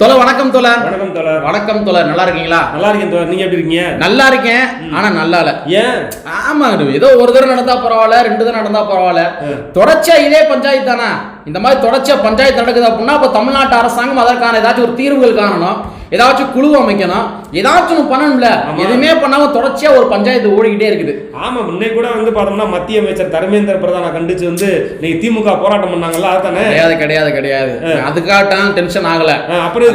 தொலை வணக்கம் தோழர் வணக்கம் தோழர் வணக்கம் தோழர் நல்லா இருக்கீங்களா? நல்லா இருக்கேன் தோழர். நீங்க எப்படி இருக்கீங்க? நல்லா இருக்கேன். ஆனா நல்லா இல்ல. ஏன்? ஆமா ஏதோ ஒரு தடவை நடந்தா பரவாயில்ல ரெண்டு தடவை நடந்தா பரவாயில்ல. தொடர்ச்சியா இதே பஞ்சாயத்து தானே? இந்த மாதிரி தொடர்ச்சியா பஞ்சாயத்து நடக்குது அப்படின்னா அப்ப தமிழ்நாட்டு அரசாங்கம் அதற்கான ஏதாச்சும் ஒரு தீர்வுகள் காணணும். ஏதாச்சும் குழு அமைக்கணும் ஏதாச்சும் பண்ணணும்ல. எதுவுமே பண்ணாம தொடர்ச்சியா ஒரு பஞ்சாயத்து ஓடிக்கிட்டே இருக்குது. ஆமா முன்னே கூட வந்து பார்த்தோம்னா மத்திய அமைச்சர் தர்மேந்திர பிரதானை கண்டிச்சு வந்து நீங்க திமுக போராட்டம் பண்ணாங்கல்ல அதானே கிடையாது கிடையாது கிடையாது. அதுக்காகத்தான் டென்ஷன் ஆகல. அப்புறம்?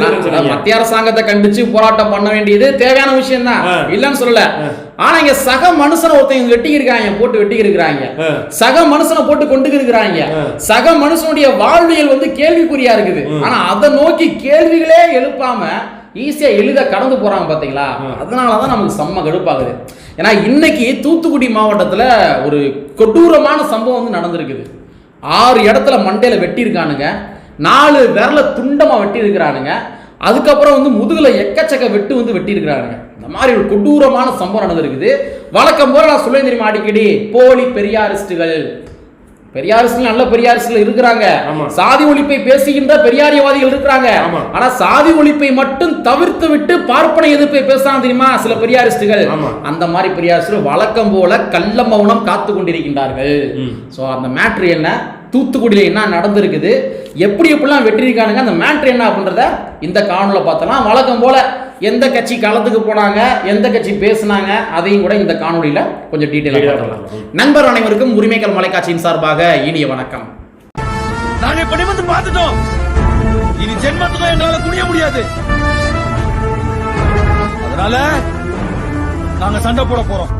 மத்திய அரசாங்கத்தை கண்டிச்சு போராட்டம் பண்ண வேண்டியது தேவையான விஷயம் தான். இல்லன்னு சொல்லல. ஆனா இங்க சக மனுஷனை ஒருத்தங்க வெட்டி இருக்காங்க போட்டு வெட்டி இருக்கிறாங்க. சக மனுஷனை போட்டு கொண்டு இருக்கிறாங்க. சக மனுஷனுடைய வாழ்வியல் வந்து கேள்விக்குறியா இருக்குது. ஆனா அதை நோக்கி கேள்விகளே எழுப்பாம ஈஸியா எளிதா கடந்து போறாங்க பாத்தீங்களா? அதனாலதான் நமக்கு செம்ம கடுப்பாகுது. ஏன்னா இன்னைக்கு தூத்துக்குடி மாவட்டத்துல ஒரு கொடூரமான சம்பவம் வந்து நடந்திருக்குது. ஆறு இடத்துல மண்டையில வெட்டியிருக்கானுங்க. நாலு விரல துண்டமா வெட்டி இருக்கிறானுங்க அதுக்கப்புறம் வந்து முதுகுல எக்கச்சக்க வெட்டு வந்து வெட்டி இருக்கிறானுங்க இந்த மாதிரி ஒரு கொடூரமான சம்பவம் நடந்திருக்குது. வழக்கம் போல நான் சொல்ல தெரியுமா அடிக்கடி? போலி பெரியாரிஸ்டுகள். பெரியாரிஸ்டுகள் நல்ல பெரியாரிஸ்டுகள் இருக்கிறாங்க. சாதி ஒழிப்பை பேசுகின்ற பெரியாரியவாதிகள் இருக்கிறாங்க. ஆனா சாதி ஒழிப்பை மட்டும் தவிர்த்து விட்டு பார்ப்பன எதிர்ப்பை பேசுறாங்க தெரியுமா? சில பெரியாரிஸ்டுகள். அந்த மாதிரி பெரியாரிஸ்டுகள் வழக்கம் போல கள்ள மௌனம் காத்து கொண்டிருக்கின்றார்கள். ஸோ அந்த மேட்ரு என்ன? தூத்துக்குடியில் என்ன நடந்திருக்குது? எப்படி எப்படிலாம் வெட்டியிருக்கானுங்க? அந்த மேட்ரு என்ன அப்படின்றத இந்த காணொல பார்த்தோம்னா வழக்கம் போல எந்த கட்சி களத்துக்கு போனாங்க எந்த கட்சி பேசுனாங்க அதையும் கூட இந்த காணொளியில கொஞ்சம் டீட்டெயிலாக பார்க்கலாம். நண்பர் அனைவருக்கும் உரிமைகள் மலைக்காட்சியின் சார்பாக இனிய வணக்கம். நாங்க இப்ப நிமிர்ந்து பார்த்துட்டோம். இனி ஜென்மத்துக்கும் எங்களால குனிய முடியாது. அதனால நாங்க சண்டை போட போறோம்.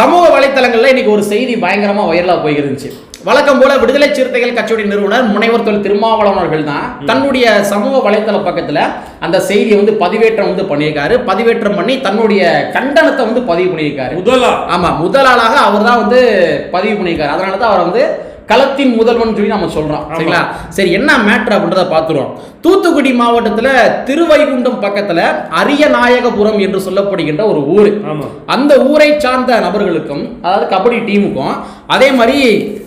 சமூக வலைத்தளங்கள்ல இன்னைக்கு ஒரு செய்தி பயங்கரமா வைரலா போயிருந்துச்சு. வழக்கம் போல விடுதலை சிறுத்தைகள் கட்சியுடைய நிறுவனர் முனைவர் தொல் திருமாவளவன் அவர்கள் தான் தன்னுடைய சமூக வலைத்தள பக்கத்துல அந்த செய்தியை வந்து பதிவேற்றம் வந்து பண்ணியிருக்காரு. பதிவேற்றம் பண்ணி தன்னுடைய கண்டனத்தை வந்து பதிவு பண்ணியிருக்காரு. முதலா ஆமா முதல் ஆளாக அவர் தான் வந்து பதிவு பண்ணியிருக்காரு. அதனால தான் அவர் வந்து களத்தின் முதல்வன் சொல்லி நம்ம சொல்றோம். சரிங்களா? சரி என்ன மேட்ரு அப்படின்றத பார்த்துருவோம். தூத்துக்குடி மாவட்டத்துல திருவைகுண்டம் பக்கத்துல அரியநாயகபுரம் என்று சொல்லப்படுகின்ற ஒரு ஊர். அந்த ஊரை சார்ந்த நபர்களுக்கும் அதாவது கபடி டீமுக்கும் அதே மாதிரி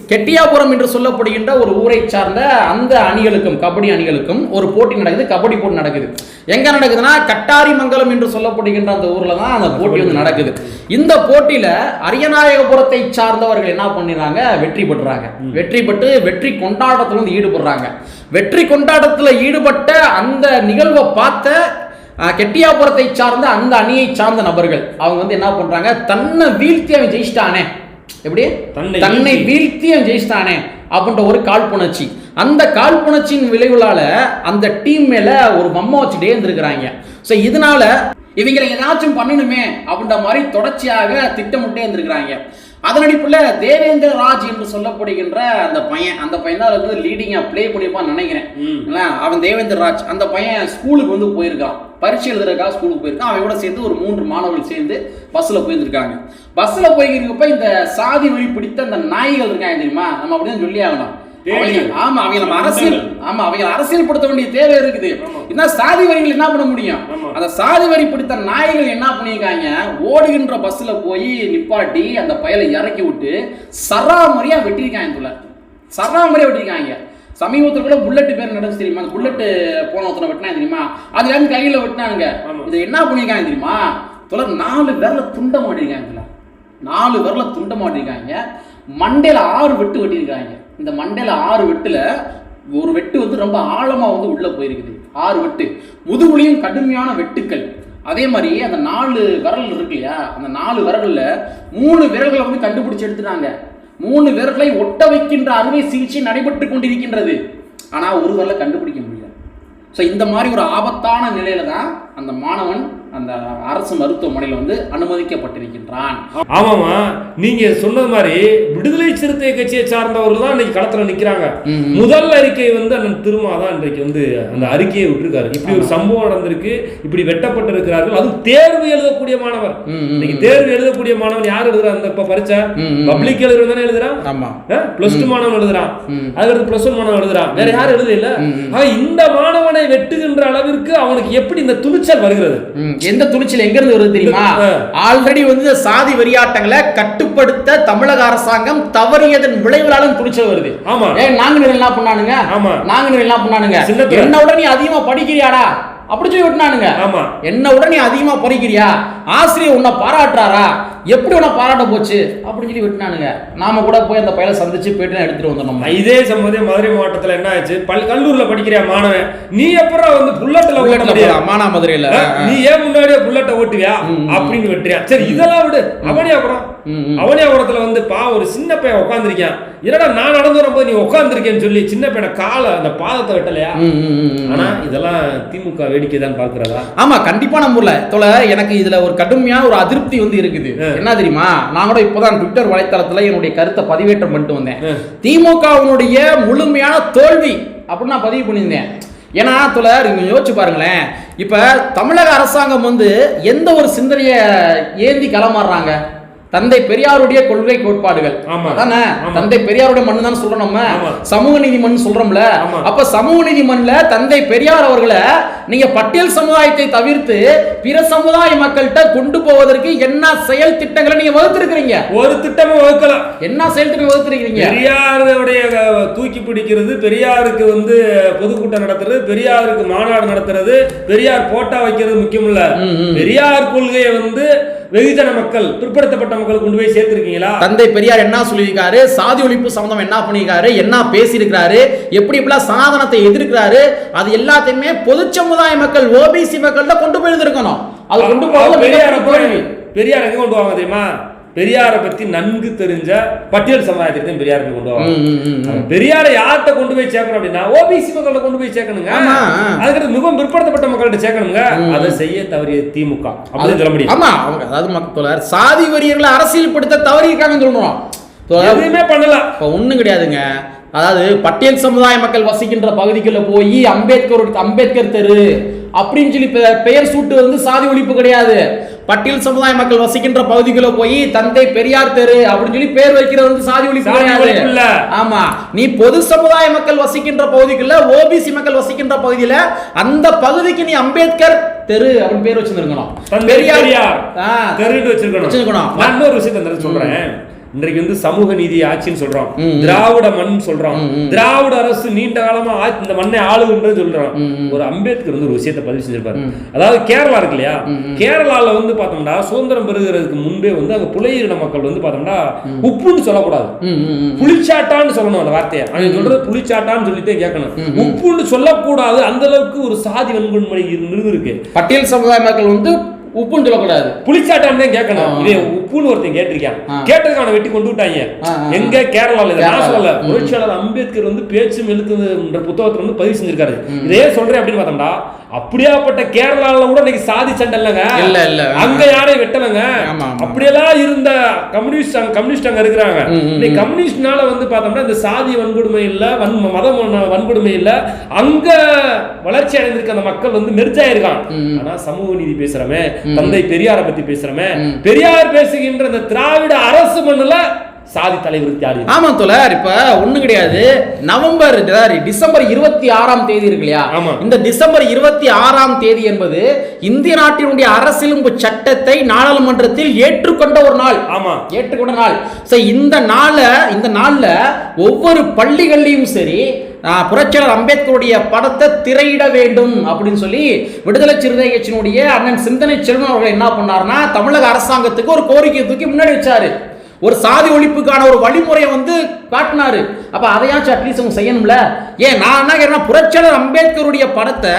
கெட்டியாபுரம் என்று சொல்லப்படுகின்ற ஒரு ஊரை சார்ந்த அந்த அணிகளுக்கும் கபடி அணிகளுக்கும் ஒரு போட்டி நடக்குது கபடி போட்டி நடக்குது. எங்க நடக்குதுன்னா கட்டாரிமங்கலம் என்று சொல்லப்படுகின்ற அந்த ஊர்ல தான் அந்த போட்டி வந்து நடக்குது. இந்த போட்டியில அரியநாயகபுரத்தை சார்ந்தவர்கள் என்ன பண்ணிடுறாங்க? வெற்றி பெற்றுறாங்க வெற்றி பெற்று வெற்றி கொண்டாட்டத்துல வந்து ஈடுபடுறாங்க. வெற்றி கொண்டாட்டத்துல ஈடுபட்ட அந்த நிகழ்வை பார்த்த கெட்டியாபுரத்தை சார்ந்த அந்த அணியை சார்ந்த நபர்கள் அவங்க வந்து என்ன பண்றாங்க? தன்னை வீழ்த்தி அவன் ஜெயிச்சிட்டானே. எப்படி? தன்னை. வீழ்த்தி. அவன் ஜெயிச்சிட்டானே அப்படின்ற ஒரு காழ்ப்புணர்ச்சி. அந்த காழ்ப்புணர்ச்சியின் விளைவுலால அந்த டீம் மேல ஒரு மம்மா வச்சுட்டே இருந்திருக்கிறாங்க. ஸோ இதனால இவங்களை ஏதாச்சும் பண்ணணுமே அப்படின்ற மாதிரி தொடர்ச்சியாக திட்டமிட்டே இருந்திருக்கிறாங்க. அதன் அடிப்படையில் தேவேந்திர ராஜ் என்று சொல்லப்படுகின்ற அந்த பையன் அந்த பையன் தான் வந்து லீடிங்காக ப்ளே பண்ணியிருப்பான்னு நினைக்கிறேன். அவன் தேவேந்திர ராஜ் அந்த பையன் ஸ்கூலுக்கு வந்து போயிருக்கான். பரீட்சை எழுதுறதுக்காக ஸ்கூலுக்கு போயிருக்கான். அவன் கூட சேர்ந்து ஒரு மூன்று மாணவர்கள் சேர்ந்து பஸ்ஸில் போயிருந்திருக்காங்க. பஸ்ஸில் போயிருக்கப்ப இந்த சாதி வழி பிடித்த அந்த நாய்கள் இருக்காங்க தெரியுமா? நம்ம அப்படிதான் சொல்லி ஆகணும். ஆமா அவங்க அரசியல் ஆமா அவங்க அரசியல்படுத்த வேண்டிய தேவை இருக்குது. என்ன சாதி வரிகள் என்ன பண்ண முடியும். அந்த சாதி வரி பிடித்த நாய்கள் என்ன பண்ணியிருக்காங்க? ஓடுகின்ற பஸ்ல போய் நிப்பாட்டி அந்த பயலை இறக்கி விட்டு சராமரியா வெட்டியிருக்காங்க இதுல சராமரியா வெட்டியிருக்காங்க. சமீபத்தில் கூட புல்லட் பேர் நடந்துச்சு தெரியுமா? அந்த புல்லட் போன ஒருத்தனை வெட்டினா தெரியுமா? அதுல இருந்து கையில வெட்டினானுங்க. இதை என்ன பண்ணியிருக்காங்க தெரியுமா? தொடர் நாலு பேர்ல துண்ட மாட்டிருக்காங்க நாலு விரல துண்ட மாட்டிருக்காங்க மண்டையில ஆறு வெட்டு வெட்டியிருக்காங்க. இந்த மண்டையில் ஆறு வெட்டில் ஒரு வெட்டு வந்து ரொம்ப ஆழமாக வந்து உள்ளே போயிருக்குது. ஆறு வெட்டு. முதுகுலையும் கடுமையான வெட்டுக்கள். அதே மாதிரி அந்த நாலு விரல் இருக்கு இல்லையா? அந்த நாலு விரலில் மூணு விரல்களை வந்து கண்டுபிடிச்சு எடுத்துட்டாங்க. மூணு விரல்களை ஒட்ட வைக்கின்ற அறுவை சிகிச்சை நடைபெற்று கொண்டிருக்கின்றது. ஆனால் ஒரு விரலை கண்டுபிடிக்க முடியல. ஸோ இந்த மாதிரி ஒரு ஆபத்தான நிலையில தான் அந்த மாணவன் அந்த அரசு மருத்துவமனையில் வந்து அனுமதிக்கப்பட்டிருக்கின்றான். ஆமாமா நீங்க சொன்னது மாதிரி விடுதலை சிறுத்தை கட்சியை சார்ந்தவர்கள் தான் இன்னைக்கு களத்துல நிக்கிறாங்க. முதல் அறிக்கை வந்து அண்ணன் திருமா தான் இன்றைக்கு வந்து அந்த அறிக்கையை விட்டுருக்காரு. இப்படி ஒரு சம்பவம் நடந்திருக்கு. இப்படி வெட்டப்பட்டிருக்கிறார்கள். அதுவும் தேர்வு எழுதக்கூடிய மாணவர். இன்னைக்கு தேர்வு எழுதக்கூடிய மாணவன் யார் எழுதுறா? அந்த இப்ப பரீட்சை. பப்ளிக் எழுதுறவன் தானே எழுதுறான் ஆமா. பிளஸ் டூ மாணவன் எழுதுறான். அதுக்கடுத்து பிளஸ் ஒன் மாணவன் எழுதுறான் வேற யாரும் எழுத இல்ல ம், ம். ஆக இந்த மாணவனை வெட்டுகின்ற அளவிற்கு அவனுக்கு எப்படி இந்த துணிச்சல் வருகிறது ம், எந்த துணிச்சல் எங்க இருந்து வருது தெரியுமா. ஆல்ரெடி வந்து சாதி வெறியாட்டங்களை கட்டுப்படுத்த தமிழக அரசாங்கம் தவறியதன் விளைவுலாலும் துணிச்சல் வருது ஆமா. ஏன் நாங்க என்ன பண்ணானுங்க ஆமா. நாங்க என்ன பண்ணானுங்க. என்ன நீ அதிகமா படிக்கிறியாடா அப்படி சொல்லி விட்டுனானுங்க ஆமா. என்ன நீ அதிகமா படிக்கிறியா ஆசிரியர் உன்னை பாராட்டுறாரா எப்படி உன்னை பாராட்ட போச்சு? அப்படின்னு சொல்லி விட்டுனானுங்க. நாம கூட போய் அந்த பையலை சந்திச்சு போயிட்டு எடுத்துட்டு வந்தோம் இதே சம்பவம் மதுரை மாவட்டத்துல என்ன ஆச்சு? பல் கல்லூரில படிக்கிற மாணவன் நீ எப்பறம் வந்து புல்லட்ல ஓட்ட புல்லட்ல முடியும் போலாம், மானாமதுரையில நீ ஏன் முன்னாடியே புல்லட்ட ஓட்டுவியா? அப்படின்னு வெட்டுறியா? சரி இதெல்லாம் விடு. அவனியாபுரம் ம், ம். அவனியாபுரத்துல வந்து பா ஒரு சின்ன பையன் உட்காந்துருக்கான் என்னடா நான் நடந்து வரும்போது நீ உட்காந்துருக்கேன்னு சொல்லி சின்ன பையனை காலை அந்த பாதத்தை வெட்டலையா. ஆனா இதெல்லாம் திமுக வேடிக்கை தான் பாக்குறதா ஆமா கண்டிப்பா நம்பல தோல எனக்கு இதுல ஒரு கடுமையான ஒரு அதிருப்தி வந்து இருக்குது. என்ன தெரியுமா? நான் கூட இப்போதான் ட்விட்டர் வலைத்தளத்துல என்னுடைய கருத்தை பதிவேற்றம் பண்ணிட்டு வந்தேன். திமுகவினுடைய முழுமையான தோல்வி அப்படின்னு நான் பதிவு பண்ணியிருந்தேன். ஏன்னா தோழர் நீங்க யோசிச்சு பாருங்களேன். இப்ப தமிழக அரசாங்கம் வந்து எந்த ஒரு சிந்தனையை ஏந்தி களமாறுறாங்க? தந்தை பெரியாருடைய கொள்கை கோட்பாடுகள். ஆமா. தந்தை பெரியாருடைய மண்ணு தான் சொல்றோம் நம்ம. சமூக நீதி மண் சொல்றோம்ல. அப்ப சமூக நீதி மண்ல தந்தை பெரியார் அவர்களை நீங்க பட்டியல் சமுதாயத்தை தவிர்த்து பிற சமுதாய மக்கள்கிட்ட கொண்டு போவதற்கு என்ன செயல் திட்டங்களை நீங்க வகுத்திருக்கிறீங்க? ஒரு திட்டமும் வகுக்கலாம் என்ன செயல் திட்டம் வகுத்திருக்கிறீங்க? பெரியாருடைய தூக்கி பிடிக்கிறது பெரியாருக்கு வந்து பொதுக்கூட்டம் நடத்துறது பெரியாருக்கு மாநாடு நடத்துறது பெரியார் போட்டா வைக்கிறது முக்கியம் இல்ல. பெரியார் கொள்கையை வந்து வெகுஜன மக்கள் பிற்படுத்தப்பட்ட மக்கள் கொண்டு போய் சேர்த்திருக்கீங்களா? தந்தை பெரியார் என்ன சொல்லியிருக்காரு? சாதி ஒழிப்பு சம்பந்தம் என்ன பண்ணியிருக்காரு? என்ன பேசியிருக்காரு எப்படி எப்படிலாம் சனாதனத்தை எதிர்க்கிறாரு? அது எல்லாத்தையுமே பொது சமுதாய மக்கள் ஓபிசி மக்கள்கிட்ட கொண்டு போயிருந்திருக்கணும் அது கொண்டு போகிறது பெரியார தோல்வி. பெரியார் எங்க கொண்டு வாங்க தெரியுமா? பெரியாரை பத்தி நன்கு தெரிஞ்ச பட்டியல் சமுதாயத்திற்கு பெரியார் கொண்டு வாங்க ம், ம், ம், ம். பெரியாரை யார்கிட்ட கொண்டு போய் சேர்க்கணும் அப்படின்னா ஓபிசி மக்கள்கிட்ட கொண்டு போய் சேர்க்கணுங்க. ஆமா. அதுக்கு மிகவும் பிற்படுத்தப்பட்ட மக்கள்கிட்ட சேர்க்கணுங்க. அதை செய்ய தவறிய திமுக. அப்படின்னு சொல்ல முடியும். ஆமா அவங்க அதாவது மக்கள் சாதி வரியர்களை அரசியல்படுத்த தவறியிருக்காங்கன்னு சொல்றோம். தோழர், எதுவுமே பண்ணல. இப்போ ஒன்றும் கிடையாதுங்க. அதாவது பட்டியல் சமுதாய மக்கள் வசிக்கின்ற பகுதிக்குள்ள போய் அம்பேத்கர் அம்பேத்கர் தெரு அப்படின்னு சொல்லி பெயர் சூட்டு வந்து சாதி ஒழிப்பு கிடையாது. பட்டியல் சமுதாய மக்கள் வசிக்கின்ற பகுதிக்குள்ள போய் தந்தை பெரியார் தெரு அப்படின்னு சொல்லி பேர் வைக்கிறது வந்து சாதி ஒழிப்பு கிடையாது. ஆமா. நீ பொது சமுதாய மக்கள் வசிக்கின்ற பகுதிக்குள்ள ஓபிசி மக்கள் வசிக்கின்ற பகுதியில அந்த பகுதிக்கு நீ அம்பேத்கர் தெரு அப்படின்னு பேர் வச்சிருக்கணும் பெரியார் தெரிவிட்டு வச்சிருக்கணும். வச்சிருக்கணும். நான் இன்னொரு விஷயத்தை சொல்றேன். இன்றைக்கு வந்து சமூக நீதி ஆட்சின்னு சொல்றோம். திராவிட மண் சொல்றோம். திராவிட அரசு நீண்ட காலமா இந்த மண்ணை ஆளுகின்றது சொல்றோம். ஒரு அம்பேத்கர் வந்து ஒரு விஷயத்தை பதிவு செஞ்சிருப்பாரு. அதாவது கேரளா இருக்கு இல்லையா. கேரளால வந்து பார்த்தோம்னா சுதந்திரம் பெறுகிறதுக்கு முன்பே வந்து அங்க புலையின மக்கள் வந்து பார்த்தோம்னா உப்புன்னு சொல்லக்கூடாது. புளிச்சாட்டான்னு சொல்லணும் அந்த வார்த்தையை. அவன் சொல்றது புளிச்சாட்டான்னு சொல்லிட்டே கேட்கணும். உப்புன்னு சொல்லக்கூடாது. அந்த அளவுக்கு ஒரு சாதி வன்கொடுமை இருந்திருக்கு பட்டியல் சமுதாய மக்கள் வந்து உப்புன்னு சொல்லக்கூடாது. புளிச்சாட்டான்னு தான் கேட்கணும். இதே உப்புன்னு ஒருத்தன் கேட்டிருக்கான். கேட்டதுக்கு அவனை வெட்டி கொண்டு விட்டாங்க எங்க கேரளால நான். சொல்லல. புரட்சியாளர் அம்பேத்கர் வந்து பேச்சும் எழுத்துன்ற புத்தகத்துல வந்து பதிவு செஞ்சிருக்காரு இதே சொல்றேன் அப்படின்னு பார்த்தோம்னா அப்படியாப்பட்ட கேரளால கூட இன்னைக்கு சாதி சண்டை இல்லைங்க இல்ல, இல்ல. அங்க யாரையும் வெட்டலங்க. அப்படியெல்லாம் இருந்த கம்யூனிஸ்ட் அங்க கம்யூனிஸ்ட் அங்க இருக்கிறாங்க இன்னைக்கு கம்யூனிஸ்ட்னால வந்து பார்த்தோம்னா இந்த சாதி வன்கொடுமை இல்ல வன் மதம் வன்- வன்கொடுமை இல்ல அங்க வளர்ச்சி அடைந்திருக்க அந்த மக்கள் வந்து மெர்ஜாயிருக்கான். ஆனா சமூக நீதி பேசுறமே தந்தை பெரியாரை பத்தி பேசுறமே. பெரியார் பேசுகின்ற இந்த திராவிட அரசு மண்ணுல சாதி தலைவர் யாரு ஆமா தோழர் இப்ப ஒண்ணு கிடையாது. நவம்பர் சாரி, டிசம்பர் இருபத்தி ஆறாம் தேதி இருக்கு இல்லையா. இந்த டிசம்பர் இருபத்தி ஆறாம் தேதி என்பது இந்திய நாட்டினுடைய அரசியலமைப்பு சட்டத்தை நாடாளுமன்றத்தில் ஏற்றுக்கொண்ட ஒரு நாள். ஆமா. ஏற்றுக்கொண்ட நாள். சோ இந்த நாள இந்த நாள்ல ஒவ்வொரு பள்ளிகள்லயும் சரி புரட்சியாளர் அம்பேத்கருடைய படத்தை திரையிட வேண்டும் அப்படின்னு சொல்லி விடுதலை சிறுதை கட்சியினுடைய அண்ணன் சிந்தனை செல்வன் அவர்கள் என்ன பண்ணாருன்னா தமிழக அரசாங்கத்துக்கு ஒரு கோரிக்கையை தூக்கி முன்னாடி வச்சாரு. ஒரு சாதி ஒழிப்புக்கான ஒரு வழிமுறையை வந்து காட்டினாரு. அப்ப அதையாச்சும் அட்லீஸ்ட் அவங்க செய்யணும்ல? ஏன் நான் என்ன கேட்கிறேன் புரட்சியாளர் அம்பேத்கருடைய படத்தை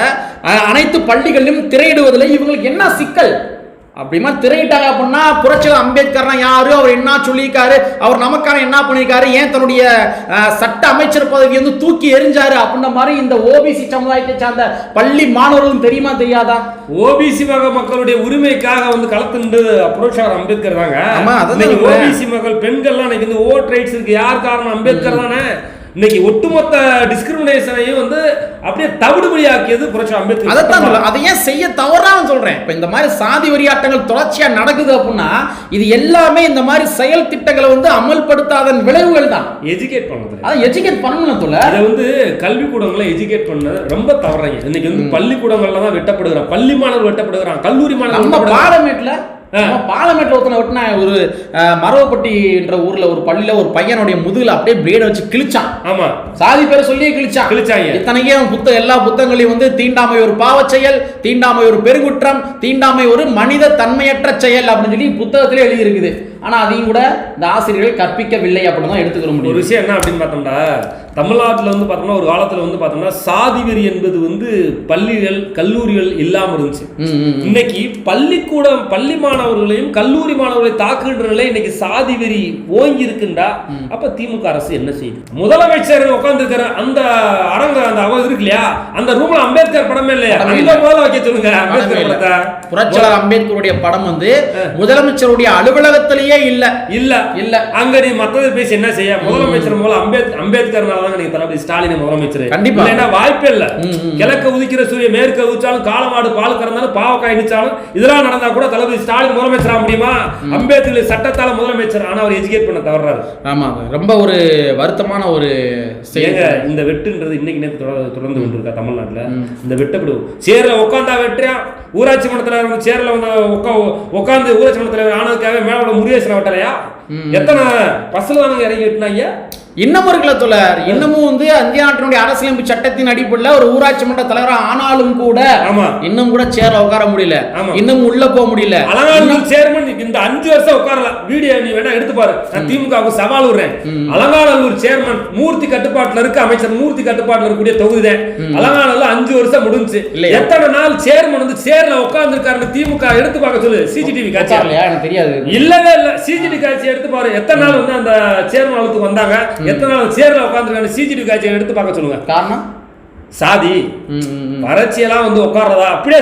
அனைத்து பள்ளிகளிலும் திரையிடுவதில் இவங்களுக்கு என்ன சிக்கல்? அப்படிமா திரையிட்டாங்க அப்படின்னா புரட்சியாளர் அம்பேத்கர்னா யாரு? அவர் என்ன சொல்லியிருக்காரு? அவர் நமக்கான என்ன பண்ணியிருக்காரு? ஏன் தன்னுடைய சட்ட அமைச்சர் பதவி வந்து தூக்கி எறிஞ்சாரு? அப்படின்ற மாதிரி இந்த ஓபிசி சமுதாயத்தை சார்ந்த பள்ளி மாணவர்களும் தெரியுமா தெரியாதா? ஓபிசி மக மக்களுடைய உரிமைக்காக வந்து களத்துன்றது புரட்சியாளர் அம்பேத்கர் தாங்க. ஆமா, அதான். ஓபிசி மக்கள் பெண்கள்லாம் இன்னைக்கு வந்து ஓட் ரைட்ஸ் இருக்கு. யார் காரணம்? அம்பேத்கர் தானே. இன்னைக்கு ஒட்டுமொத்த டிஸ்கிரிமினேஷனையும் வந்து அப்படியே தவிடுபடியாக்கியது புரட்சி அம்பேத்கர். அதைத்தான் அதை ஏன் செய்ய தவறான்னு சொல்றேன்? இப்ப இந்த மாதிரி சாதி வெறியாட்டங்கள் தொடர்ச்சியா நடக்குது அப்படின்னா இது எல்லாமே இந்த மாதிரி செயல் திட்டங்களை வந்து அமல்படுத்தாதன் விளைவுகள் தான். எஜுகேட் பண்ணது அதை எஜுகேட் பண்ணணும் சொல்ல இதை வந்து கல்விக்கூடங்களை எஜுகேட் பண்ணது ரொம்ப தவறாங்க. இன்னைக்கு வந்து பள்ளிக்கூடங்கள்ல தான் வெட்டப்படுகிறான். பள்ளி மாணவர் வெட்டப்படுகிறான். கல்லூரி மாணவர் நம்ம வெட்டப்படுகிறான். பாலமேட்ல ஒருத்தனை ஒட்டின ஒரு மரவப்பட்டின்ற ஊர்ல ஒரு பள்ளியில ஒரு பையனுடைய முதுகுல அப்படியே பிளேட வச்சு கிழிச்சான். ஆமா. சாதி பேரை சொல்லியே கிழிச்சான். கிழிச்சாங்க. இத்தனைக்கும் அவன் புத்த எல்லா புத்தகங்களையும் வந்து தீண்டாமை ஒரு பாவச் செயல் தீண்டாமை ஒரு பெருங்குற்றம் தீண்டாமை ஒரு மனித தன்மையற்ற செயல் அப்படின்னு சொல்லி புத்தகத்திலே எழுதி இருக்குது ஆனா அதையும் கூட இந்த ஆசிரியர்கள் கற்பிக்கவில்லை அப்படின்னு தான் எடுத்துக்கிற ஒரு முடியும் விஷயம் என்ன அப்படின்னு பார்த்தோம்னா தமிழ்நாட்டில் வந்து பார்த்தோம்னா ஒரு காலத்தில் வந்து பார்த்தோம்னா சாதி வெறி என்பது வந்து பள்ளிகள் கல்லூரிகள் இல்லாமல் இருந்துச்சு. இன்னைக்கு பள்ளிக்கூடம் பள்ளி மாணவர்களையும் கல்லூரி மாணவர்களை தாக்குகின்ற நிலை இன்னைக்கு சாதி வெறி ஓங்கி இருக்குண்டா அப்ப திமுக அரசு என்ன செய்யுது? முதலமைச்சர் உட்கார்ந்துருக்கிற அந்த அரங்க அந்த அவ இருக்கு இல்லையா அந்த ரூம்ல அம்பேத்கர் படமே இல்லையா? அங்க முதல்ல வைக்க சொல்லுங்க அம்பேத்கர். படத்தை. புரட்சியாளர் அம்பேத்கருடைய படம் வந்து முதலமைச்சருடைய அலுவலகத்திலேயே இல்ல. இல்ல. இல்ல. அங்க நீ மத்தது பேசி என்ன செய்ய? முதலமைச்சர் மூலம் அம்பேத் அம்பேத்கர்னால தான் நீங்க தளபதி ஸ்டாலின் முதலமைச்சர் கண்டிப்பா. இல்லைன்னா வாய்ப்பே இல்ல. கிழக்க உதிக்கிற சூரிய மேற்க உதிச்சாலும் காலமாடு பால் கறந்தாலும் பாவக்காய் இனிச்சாலும் இதெல்லாம் நடந்தா கூட தளபதி ஸ்டாலின் முதலமைச்சர் முடியுமா? அம்பேத்கர் சட்டத்தால முதலமைச்சர் ஆனா அவர் எஜுகேட் பண்ண தவறாரு. ஆமா ரொம்ப ஒரு வருத்தமான ஒரு இந்த வெட்டுன்றது இன்னைக்கு நேற்று தொடர் தொடர்ந்து கொண்டு இருக்கா தமிழ்நாட்டுல இந்த வெட்டப்படும் சேர்ல உட்காந்தா வெட்டுறான் ஊராட்சி இருந்து சேர்ல வந்து உட்கா உட்காந்து ஊராட்சி மன்றத்துல ஆனதுக்காக மேல முருகேசன வெட்டலையா? எத்தனை பஸ்ல தானுங்க இறங்கி வெட்டினாங்க? இன்னமும் இருக்குல்ல தோழர். இன்னமும் வந்து இந்திய நாட்டினுடைய அரசியலமைப்பு சட்டத்தின் அடிப்படையில் ஒரு ஊராட்சி மன்ற தலைவரா ஆனாலும் கூட இன்னும் கூட சேர்ல உட்கார முடியல. இன்னும் உள்ள போக முடியல. சேர்மன் இந்த அஞ்சு வருஷம் உட்காரலாம் வீடியோ நீ வேணா எடுத்து பாரு. நான் திமுகவுக்கு சவால் விடுறேன். அலங்காநல்லூர் சேர்மன் மூர்த்தி கட்டுப்பாட்டுல இருக்கு அமைச்சர் மூர்த்தி கட்டுப்பாட்டுல இருக்கக்கூடிய தொகுதி தான். அலங்காநல்லூர் அஞ்சு வருஷம் முடிஞ்சு? எத்தனை நாள் சேர்மன் வந்து சேர்ல உட்கார்ந்து இருக்காருன்னு திமுக எடுத்து பார்க்க சொல்லு. சிசிடிவி காட்சி தெரியாது. இல்லவே இல்ல. சிஜிடி காட்சி எடுத்து பாரு. எத்தனை நாள் வந்து அந்த சேர்மன் அழுத்துக்கு வந்தாங்க? எத்தனை நாள் சேர்ல உட்காந்துருக்காங்க சிஜிடி காட்சியை எடுத்து பார்க்க சொல்லுங்க. காரணம்? சாதி. வறட்சியெல்லாம் வந்து உட்கார்றதா? அப்படியே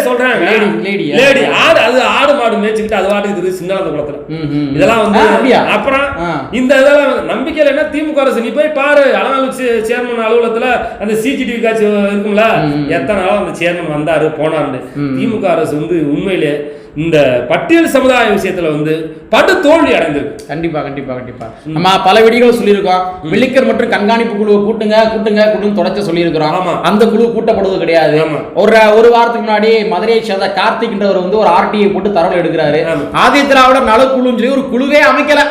lady, ஆ. லேடி ஆடு அது ஆடு மாடு மேய்ச்சிக்கிட்டு அது வாட்டுக்கு இருக்குது சின்ன குளத்துல. இதெல்லாம் வந்து? அப்புறம். இந்த இதெல்லாம் நம்பிக்கையில என்ன? திமுக அரசு நீ போய் பாரு அலங்காநல்லூர் சேர்மன் அலுவலகத்துல அந்த சிசிடிவி காட்சி இருக்கும்ல? எத்தனை நாள் அந்த சேர்மன் வந்தாரு போனாருன்னு. திமுக அரசு வந்து உண்மையிலே இந்த பட்டியல் சமுதாய விஷயத்துல வந்து படு தோல்வி அடைந்திருக்கு. கண்டிப்பா கண்டிப்பா கண்டிப்பா. நம்ம பல வீடியோகள் சொல்லியிருக்கோம். வில்லிக்கர் மற்றும் கண்காணிப்பு குழுவை கூட்டுங்க கூட்டுங்க கூட்டுன்னு தொடர்ச்சி சொல்லியிருக்கிறோம். ஆமா. அந்த குழு கூட்டப்படுவது கிடையாது. ஒரு ஒரு வாரத்துக்கு முன்னாடி மதுரையை சேர்ந்த கார்த்திக்ன்றவர் வந்து ஒரு ஆர்டிஐ போட்டு தரவு எடுக்கிறாரு. ஆதி திராவிடர் நலக்குழுன்னு சொல்லி ஒரு குழுவே அமைக்கல.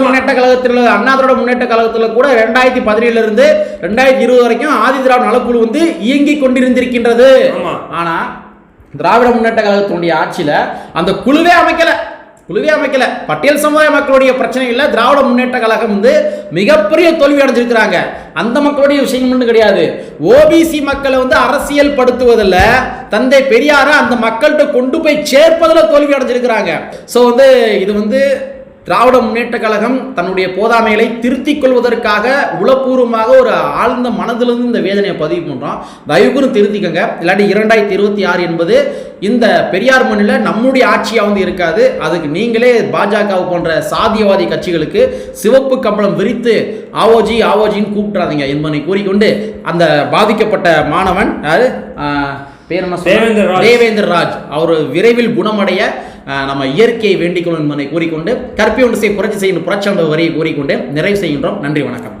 முன்னேற்ற கழகத்தில் அண்ணா திராவிட முன்னேற்ற கழகத்தில் கூட ரெண்டாயிரத்தி பதினேழுல இருந்து ரெண்டாயிரத்தி இருபது வரைக்கும் ஆதி திராவிட நலக்குழு வந்து இயங்கி கொண்டிருந்திருக்கின்றது. ஆனா திராவிட முன்னேற்ற கழகத்தினுடைய ஆட்சியில் அந்த குழுவே அமைக்கலை. குழுவே அமைக்கல. பட்டியல் சமுதாய மக்களுடைய பிரச்சனைகள்ல திராவிட முன்னேற்ற கழகம் வந்து மிகப்பெரிய தோல்வி அடைஞ்சிருக்கிறாங்க. அந்த மக்களுடைய விஷயம் மட்டும் கிடையாது. ஓபிசி மக்களை வந்து அரசியல் படுத்துவதில் தந்தை பெரியாரை அந்த மக்கள்கிட்ட கொண்டு போய் சேர்ப்பதில் தோல்வி அடைஞ்சிருக்கிறாங்க. ஸோ வந்து இது வந்து திராவிட முன்னேற்ற கழகம் தன்னுடைய போதாமைகளை திருத்திக் கொள்வதற்காக உளப்பூர்வமாக ஒரு ஆழ்ந்த மனதிலிருந்து இந்த வேதனையை பதிவு பண்ணுறோம் தயவுக்கூறு திருத்திக்கங்க. இல்லாட்டி இரண்டாயிரத்தி இருபத்தி ஆறு என்பது இந்த பெரியார் மண்ணில் நம்முடைய ஆட்சியாக வந்து இருக்காது. அதுக்கு நீங்களே பாஜக போன்ற சாதியவாதி கட்சிகளுக்கு சிவப்பு கம்பளம் விரித்து ஆவோஜி ஆவோஜின்னு கூப்பிட்றாதீங்க என்பதை கூறிக்கொண்டு அந்த பாதிக்கப்பட்ட மாணவன் யாரு? பேர் என்ன? தேவேந்தர் ராஜ். அவர் விரைவில் குணமடைய நம்ம இயற்கையை வேண்டிக் கொள்ளும் என்பதை கூறிக்கொண்டு கற்பி ஒன்று செய் புரட்சி செய்யும் புரட்சி என்ற வரியை கூறிக்கொண்டு நிறைவு செய்கின்றோம். நன்றி வணக்கம்.